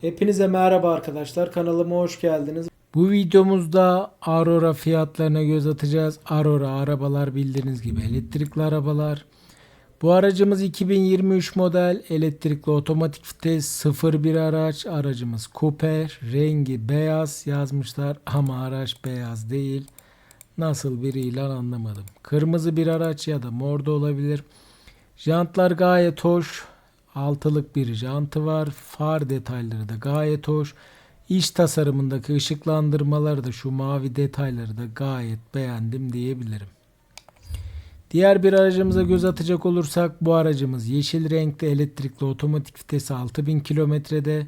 Hepinize merhaba arkadaşlar. Kanalıma hoş geldiniz. Bu videomuzda Aurora fiyatlarına göz atacağız. Aurora arabalar bildiğiniz gibi elektrikli arabalar. Bu aracımız 2023 model elektrikli otomatik vites 01 araç. Aracımız coupe, rengi beyaz yazmışlar ama araç beyaz değil. Nasıl bir ilan anlamadım. Kırmızı bir araç ya da mor da olabilir. Jantlar gayet hoş. Altılık bir jantı var. Far detayları da gayet hoş. İç tasarımındaki ışıklandırmaları da şu mavi detayları da gayet beğendim diyebilirim. Diğer bir aracımıza göz atacak olursak bu aracımız yeşil renkli elektrikli otomatik vitesi 6000 kilometrede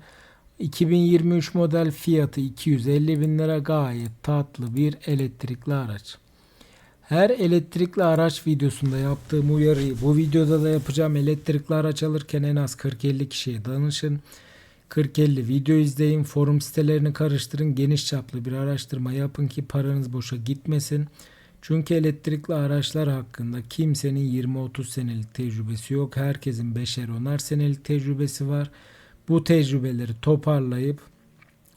2023 model fiyatı 250 bin lira gayet tatlı bir elektrikli araç. Her elektrikli araç videosunda yaptığım uyarıyı bu videoda da yapacağım. Elektrikli araç alırken en az 40-50 kişiye danışın. 40-50 video izleyin, forum sitelerini karıştırın, geniş çaplı bir araştırma yapın ki paranız boşa gitmesin. Çünkü elektrikli araçlar hakkında kimsenin 20-30 senelik tecrübesi yok. Herkesin 5'er 10'ar senelik tecrübesi var. Bu tecrübeleri toparlayıp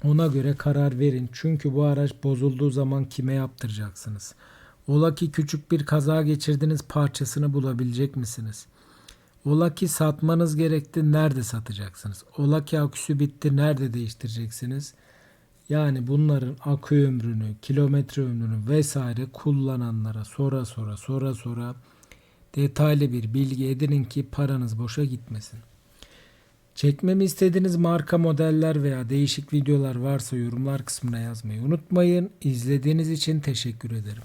ona göre karar verin. Çünkü bu araç bozulduğu zaman kime yaptıracaksınız? Ola ki küçük bir kaza geçirdiniz parçasını bulabilecek misiniz? Ola ki satmanız gerekti nerede satacaksınız? Ola ki aküsü bitti nerede değiştireceksiniz? Yani bunların akü ömrünü, kilometre ömrünü vesaire kullananlara sonra sonra sonra sonra detaylı bir bilgi edinin ki paranız boşa gitmesin. Çekmemi istediğiniz marka modeller veya değişik videolar varsa yorumlar kısmına yazmayı unutmayın. İzlediğiniz için teşekkür ederim.